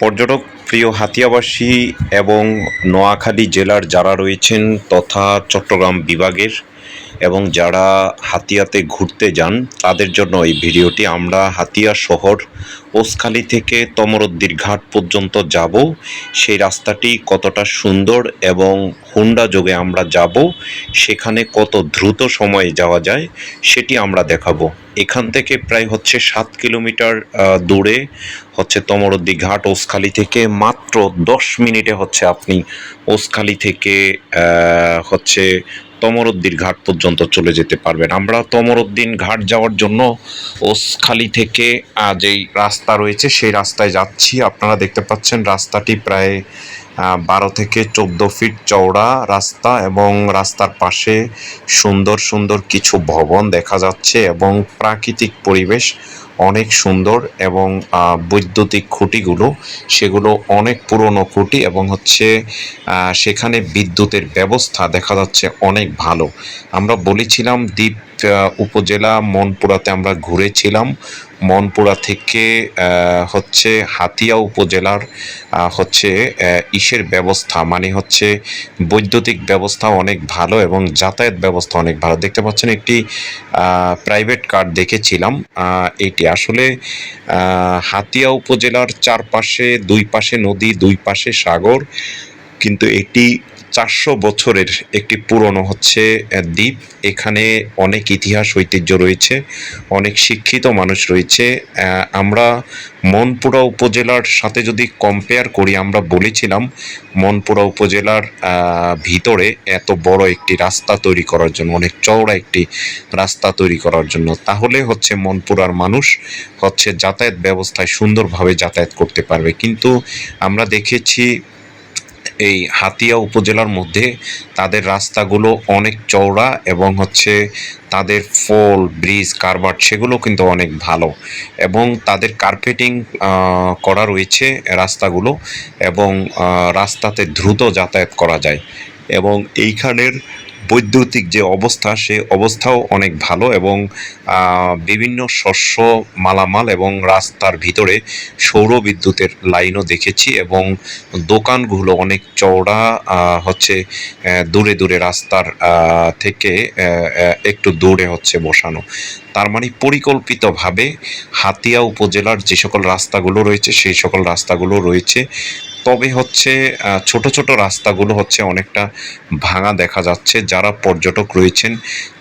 পর্যটক প্রিয় হাতিয়াবাসী এবং নোয়াখালী জেলার যারা রয়েছেন তথা চট্টগ্রাম বিভাগের এবং যারা হাতিয়াতে ঘুরতে যান, তাদের জন্য এই ভিডিওটি আমরা হাতিয়া শহর, ওসখালী থেকে তমরদ্দির ঘাট পর্যন্ত যাব। সেই রাস্তাটি কতটা সুন্দর এবং হুন্ডা যোগে আমরা যাব, সেখানে কত দ্রুত সময়ে যাওয়া যায়, সেটি আমরা দেখাবো। এখান থেকে প্রায় হচ্ছে সাত কিলোমিটার দূরে হচ্ছে তমরদ্দি ঘাট, ওসখালি থেকে মাত্র দশ মিনিটে হচ্ছে আপনি ওসখালি থেকে হচ্ছে তমরদ্দির ঘাট পর্যন্ত চলে যেতে পারবেন। আমরা তমরুদ্দিন ঘাট যাওয়ার জন্য ওসখালি থেকে যেই রাস্তা রয়েছে, সেই রাস্তায় যাচ্ছি। আপনারা দেখতে পাচ্ছেন রাস্তাটি প্রায় বারো থেকে চোদ্দ ফিট চওড়া রাস্তা এবং রাস্তার পাশে সুন্দর সুন্দর কিছু ভবন দেখা যাচ্ছে এবং প্রাকৃতিক পরিবেশ অনেক সুন্দর এবং বৈদ্যুতিক খুঁটিগুলো, সেগুলো অনেক পুরনো খুঁটি এবং হচ্ছে সেখানে বিদ্যুতের ব্যবস্থা দেখা যাচ্ছে অনেক ভালো। আমরা বলেছিলাম দ্বীপ উপজেলা মনপুরাতে আমরা ঘুরেছিলাম। মনপুরা থেকে হচ্ছে হাতিয়া উপজেলার হচ্ছে ইসের ব্যবস্থা মানে হচ্ছে বৈদ্যুতিক ব্যবস্থা অনেক ভালো এবং যাতায়াত ব্যবস্থা অনেক ভালো। দেখতে পাচ্ছেন একটি প্রাইভেট কার দেখেছিলাম। এটি আসলে হাতিয়া উপজেলার চারপাশে, দুই পাশে নদী, দুই পাশে সাগর। কিন্তু এটি চারশো বছরের একটি পুরনো হচ্ছে দ্বীপ। এখানে অনেক ইতিহাস, ঐতিহ্য রয়েছে, অনেক শিক্ষিত মানুষ রয়েছে। আমরা মনপুরা উপজেলার সাথে যদি কম্পেয়ার করি, আমরা বলেছিলাম মনপুরা উপজেলার ভিতরে এত বড় একটি রাস্তা তৈরি করার জন্য, অনেক চওড়া একটি রাস্তা তৈরি করার জন্য। তাহলে হচ্ছে মনপুরার মানুষ হচ্ছে যাতায়াত ব্যবস্থায় সুন্দরভাবে যাতায়াত করতে পারবে। কিন্তু আমরা দেখেছি এই হাতিয়া উপজেলার মধ্যে তাদের রাস্তাগুলো অনেক চওড়া এবং হচ্ছে তাদের ফল, ব্রিজ কারবার সেগুলো কিন্তু অনেক ভালো এবং তাদের কার্পেটিং করা রয়েছে রাস্তাগুলো এবং রাস্তাতে দ্রুত যাতায়াত করা যায় এবং এইখানের বৈদ্যুতিক যে অবস্থা, সে অবস্থাও অনেক ভালো এবং বিভিন্ন শস্য মালামাল এবং রাস্তার ভিতরে সৌর বিদ্যুতের লাইনও দেখেছি এবং দোকানগুলো অনেক চওড়া হচ্ছে দূরে দূরে রাস্তার থেকে একটু দূরে হচ্ছে বসানো। তার মানে পরিকল্পিতভাবে হাতিয়া উপজেলার যে সকল রাস্তাগুলো রয়েছে, সেই সকল রাস্তাগুলো রয়েছে। তবে হচ্ছে ছোট ছোট রাস্তাগুলো হচ্ছে অনেকটা ভাঙা দেখা যাচ্ছে। যারা পর্যটক রয়েছেন,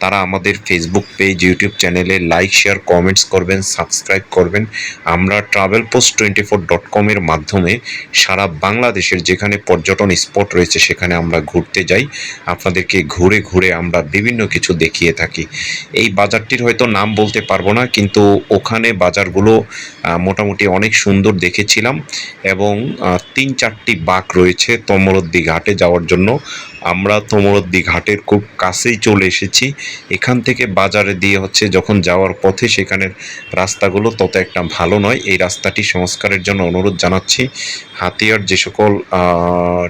তারা আমাদের ফেসবুক পেজ ইউটিউব চ্যানেলে লাইক শেয়ার কমেন্টস করবেন সাবস্ক্রাইব করবেন। আমরা travel post twenty four dot কমের মাধ্যমে সারা বাংলাদেশের যেখানে পর্যটন স্পট রয়েছে, সেখানে আমরা ঘুরতে যাই। আপনাদেরকে ঘুরে ঘুরে আমরা বিভিন্ন কিছু দেখিয়ে থাকি। এই বাজারটির হয়তো নাম বলতে পারব না, কিন্তু ওখানে বাজারগুলো মোটামুটি অনেক সুন্দর দেখেছিলাম এবং তিন চারটি বাঘ রয়েছে তমরদ্দি ঘাটে যাওয়ার জন্য। আমরা তমরদ্দি ঘাটের খুব কাছেই চলে এসেছি। এখান থেকে বাজারে দিয়ে হচ্ছে যখন যাওয়ার পথে সেখানের রাস্তাগুলো তত একটা ভালো নয়। এই রাস্তাটি সংস্কারের জন্য অনুরোধ জানাচ্ছি। হাতিয়ার যে সকল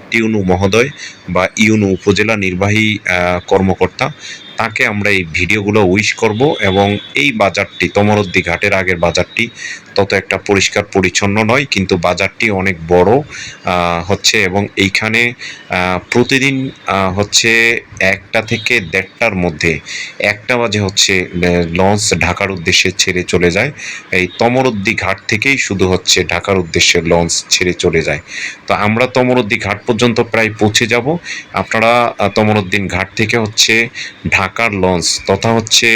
টিউনু মহোদয় বা ইউনু উপজেলা নির্বাহী কর্মকর্তা, তাকে আমরা এই ভিডিওগুলো উইশ করব এবং এই বাজারটি, তমরদ্দি ঘাটের আগের বাজারটি তত একটা পরিষ্কার পরিচ্ছন্ন নয়, কিন্তু বাজারটি অনেক বড় হচ্ছে এবং এইখানে প্রতিদিন হচ্ছে একটা থেকে দেড়টার মধ্যে। একটা বাজে হচ্ছে লঞ্চ ঢাকার উদ্দেশ্যে ছেড়ে চলে যায়। এই তমরদ্দি ঘাট থেকেই শুধু হচ্ছে ঢাকার উদ্দেশ্যে লঞ্চ ছেড়ে চলে যায়। তো আমরা তমরদ্দি ঘাট পর্যন্ত প্রায় পৌঁছে যাব। আপনারা তমরুদ্দিন ঘাট থেকে হচ্ছে ঢাকার লঞ্চ তথা হচ্ছে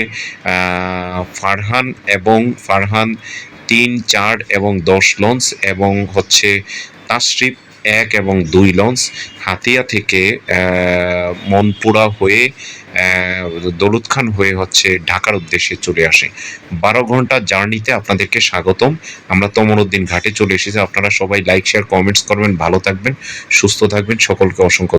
ফারহান এবং ফারহান তিন, চার এবং দশ লঞ্চ এবং হচ্ছে তাশরিফ এক এবং দুই লঞ্চ হাতিয়া থেকে মনপুরা হয়ে দৌলত খান হয়ে হচ্ছে ঢাকার উদ্দেশ্যে চলে আসে। বারো ঘণ্টা জার্নিতে আপনাদেরকে স্বাগতম। আমরা তমরুদ্দিন ঘাটে চলে এসেছি। আপনারা সবাই লাইক শেয়ার কমেন্টস করবেন। ভালো থাকবেন, সুস্থ থাকবেন। সকলকে অসংখ্য